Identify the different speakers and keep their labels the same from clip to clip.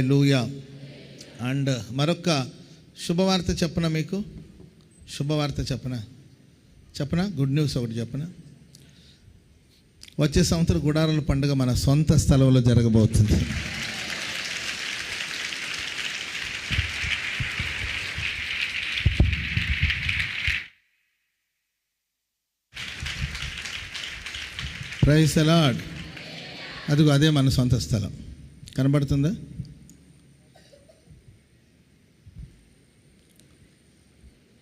Speaker 1: లూయా అండ్ మరొక శుభవార్త చెప్పనా మీకు? శుభవార్త చెప్పనా? చెప్పనా? గుడ్ న్యూస్ ఒకటి చెప్పనా? వచ్చే సంవత్సరం గుడారాల పండుగ మన సొంత స్థలంలో జరగబోతుంది. ప్రైస్ అలాడ్ అదిగో అదే మన సొంత స్థలం. కనబడుతుందా?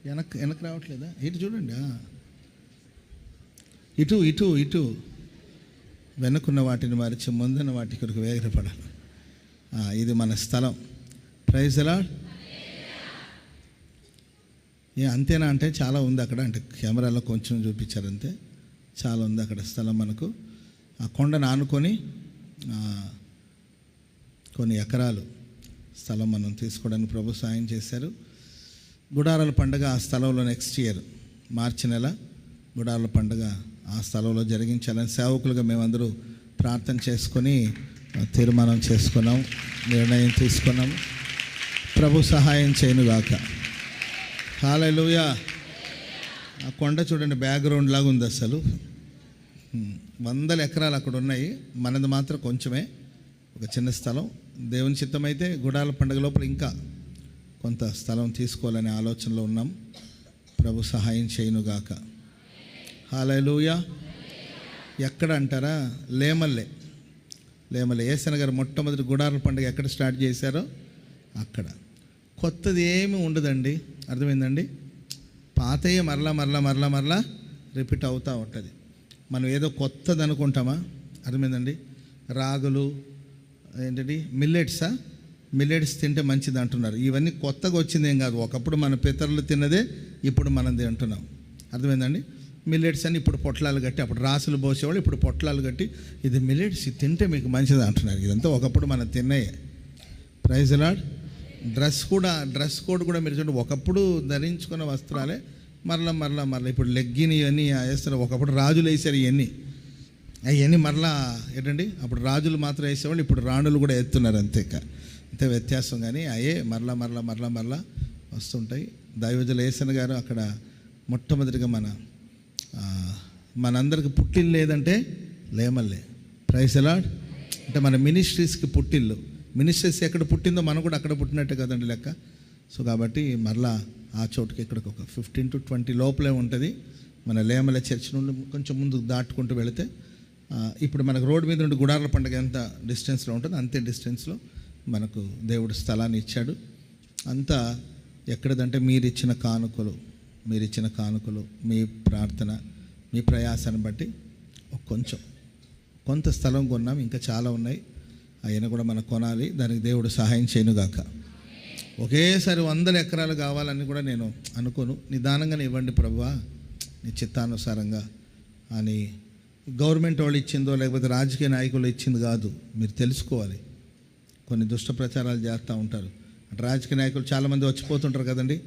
Speaker 1: వెనక్ వెనక్కి రావట్లేదా? ఇటు చూడండి ఇటు ఇటు ఇటు. వెనుకున్న వాటిని మరిచి ముందున్న వాటి కొరకు వేగరపడాలి ఇది మన స్థలం. ప్రైజ్ ఎలా ఏ అంతేనా అంటే చాలా ఉంది అక్కడ. అంటే కెమెరాలో కొంచెం చూపించారంతే చాలా ఉంది అక్కడ స్థలం మనకు. ఆ కొండను ఆనుకొని కొన్ని ఎకరాలు స్థలం మనం తీసుకోవడానికి ప్రభు సాయం చేశారు. గుడారాల పండుగ ఆ స్థలంలో నెక్స్ట్ ఇయర్ మార్చి నెల గుడారాల పండుగ ఆ స్థలంలో జరిగించాలని సేవకులుగా మేమందరూ ప్రార్థన చేసుకొని తీర్మానం చేసుకున్నాం నిర్ణయం తీసుకున్నాం. ప్రభు సహాయం చేయనుగాక హాలూయా ఆ కొండ చూడండి బ్యాక్గ్రౌండ్ లాగా ఉంది అసలు. వందల ఎకరాలు అక్కడ ఉన్నాయి. మనది మాత్రం కొంచెమే ఒక చిన్న స్థలం. దేవుని చిత్తమైతే గుడాల పండుగ లోపల ఇంకా కొంత స్థలం తీసుకోవాలనే ఆలోచనలో ఉన్నాం. ప్రభు సహాయం చేయనుగాక హాలూయా ఎక్కడ అంటారా? లేమల్లే. లేమల్లే. ఏసన గారు మొట్టమొదటి గుడారుల పండుగ ఎక్కడ స్టార్ట్ చేశారో? అక్కడ. కొత్తది ఏమి ఉండదండి. అర్థమైందండి? పాతయ్య మరలా మరలా మరలా మరలా రిపీట్ అవుతూ ఉంటుంది. మనం ఏదో కొత్తది అనుకుంటామా అర్థమైందండి? రాగులు ఏంటండి మిల్లెట్సా? మిల్లెట్స్ తింటే మంచిది అంటున్నారు. ఇవన్నీ కొత్తగా వచ్చింది ఏం కాదు. ఒకప్పుడు మన పితరులు తిన్నదే ఇప్పుడు మనం తింటున్నాం అర్థమైందండి? మిల్లెట్స్ అని ఇప్పుడు పొట్లాలు కట్టి అప్పుడు రాసులు పోసేవాళ్ళు ఇప్పుడు పొట్లాలు కట్టి ఇది మిల్లెట్స్ తింటే మీకు మంచిది అంటున్నారు. ఇదంతా ఒకప్పుడు మనం తిన్నాయే. ప్రైజ్ లాడ్ డ్రెస్ కూడా డ్రెస్ కోడ్ కూడా మీరు చూడండి ఒకప్పుడు ధరించుకున్న వస్త్రాలే మరలా మరలా మరలా. ఇప్పుడు లెగ్గిని ఇవన్నీ వేస్తారు. ఒకప్పుడు రాజులు వేసారు ఇవన్నీ అవన్నీ మరలా ఏంటండి? అప్పుడు రాజులు మాత్రం వేసేవాళ్ళు ఇప్పుడు రాణులు కూడా ఎత్తున్నారు అంతే అంతే వ్యత్యాసం కానీ అయ్యే మరలా మరలా మరలా మరలా వస్తుంటాయి. దైవజుల ఏసన్ గారు అక్కడ మొట్టమొదటిగా మన మనందరికి పుట్టిల్లు లేదంటే లేమల్లే. ప్రైస్ అలాడ్ అంటే మన మినిస్ట్రీస్కి పుట్టిల్లు. మినిస్ట్రీస్ ఎక్కడ పుట్టిందో మనం కూడా అక్కడ పుట్టినట్టే కదండి లెక్క. సో కాబట్టి మరలా ఆ చోటుకి ఇక్కడికి ఒక ఫిఫ్టీన్ టు ట్వంటీ లోపలే ఉంటుంది. మన లేమల చర్చ్ నుండి కొంచెం ముందుకు దాటుకుంటూ వెళితే ఇప్పుడు మనకు రోడ్డు మీద నుండి గుడార్ల పండుగ ఎంత డిస్టెన్స్లో ఉంటుందో అంతే డిస్టెన్స్లో మనకు దేవుడు స్థలాన్ని ఇచ్చాడు. అంతా ఎక్కడదంటే మీరిచ్చిన కానుకలు మీరిచ్చిన కానుకలు మీ ప్రార్థన మీ ప్రయాసాన్ని బట్టి కొంచెం. కొంత స్థలం కొన్నాం ఇంకా చాలా ఉన్నాయి. అయినా కూడా మనం కొనాలి దానికి దేవుడు సహాయం చేయనుగాక. ఒకేసారి వందల ఎకరాలు కావాలని కూడా నేను అనుకోను. నిదానంగానే ఇవ్వండి ప్రభువా నీ చిత్తానుసారంగా అని గవర్నమెంట్ వాళ్ళు ఇచ్చిందో లేకపోతే రాజకీయ నాయకులు ఇచ్చింది కాదు మీరు తెలుసుకోవాలి. కొన్ని దుష్ట ప్రచారాలు చేస్తూ ఉంటారు. రాజకీయ నాయకులు చాలామంది వచ్చిపోతుంటారు కదండి.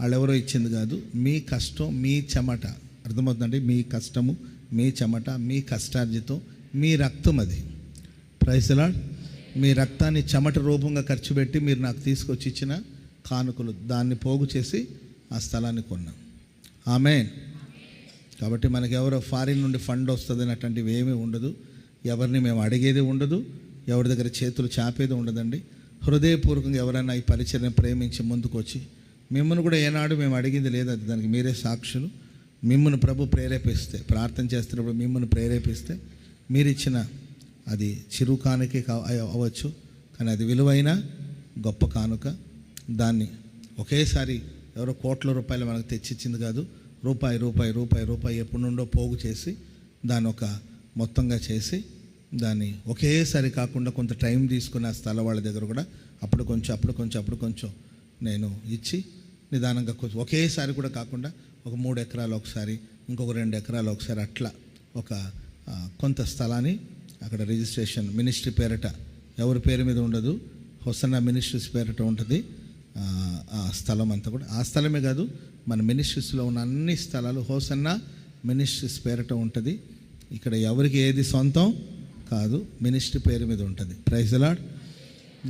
Speaker 1: వాళ్ళు ఎవరో ఇచ్చింది కాదు. మీ కష్టం మీ చెమట. అర్థమవుతుందండి? మీ కష్టము మీ చెమట మీ కష్టార్జితం మీ రక్తం అది. ప్రైసలాడ్ మీ రక్తాన్ని చెమట రూపంగా ఖర్చు పెట్టి మీరు నాకు తీసుకొచ్చి ఇచ్చిన కానుకలు దాన్ని పోగు చేసి ఆ స్థలాన్ని కొన్నాం. ఆమె కాబట్టి మనకి ఎవరో ఫారిన్ నుండి ఫండ్ వస్తుంది అటువంటివి ఏమీ ఉండదు. ఎవరిని మేము అడిగేది ఉండదు. ఎవరి దగ్గర చేతులు చాపేది ఉండదండి. హృదయపూర్వకంగా ఎవరైనా ఈ పరిచయం ప్రేమించి ముందుకు వచ్చి మిమ్మల్ని కూడా ఏనాడు మేము అడిగింది లేదు అది దానికి మీరే సాక్షులు. మిమ్మల్ని ప్రభు ప్రేరేపిస్తే ప్రార్థన చేస్తున్నప్పుడు మిమ్మల్ని ప్రేరేపిస్తే మీరు ఇచ్చిన అది చిరు కానుక కా- అవ్వచ్చు. కానీ అది విలువైన గొప్ప కానుక. దాన్ని ఒకేసారి ఎవరో కోట్ల రూపాయలు మనకు తెచ్చిచ్చింది కాదు. రూపాయి రూపాయి రూపాయి రూపాయి ఎప్పటి నుండో పోగు చేసి దాని ఒక మొత్తంగా చేసి దాన్ని ఒకేసారి కాకుండా కొంత టైం తీసుకుని ఆ స్థలం వాళ్ళ దగ్గర కూడా అప్పుడు కొంచెం అప్పుడు కొంచెం అప్పుడు కొంచెం నేను ఇచ్చి నిదానంగా కొంచెం ఒకేసారి కూడా కాకుండా ఒక మూడు ఎకరాలు ఒకసారి ఇంకొక రెండు ఎకరాలు ఒకసారి అట్లా ఒక కొంత స్థలాన్ని అక్కడ రిజిస్ట్రేషన్ మినిస్ట్రీ పేరట ఎవరి పేరు మీద ఉండదు హొసన్న మినిస్ట్రీస్ పేరట ఉంటుంది ఆ, ఆ స్థలం అంతా కూడా. ఆ స్థలమే కాదు మన మినిస్ట్రీస్లో ఉన్న అన్ని స్థలాలు హోసన్న మినిస్ట్రీస్ పేరట ఉంటుంది. ఇక్కడ ఎవరికి ఏది సొంతం కాదు మినిస్ట్రీ పేరు మీద ఉంటుంది. ప్రైజ్ అలాడ్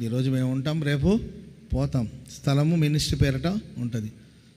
Speaker 1: ఈరోజు మేము ఉంటాం రేపు పోతాం. స్థలము మినిస్ట్రీ పేరట ఉంటుంది.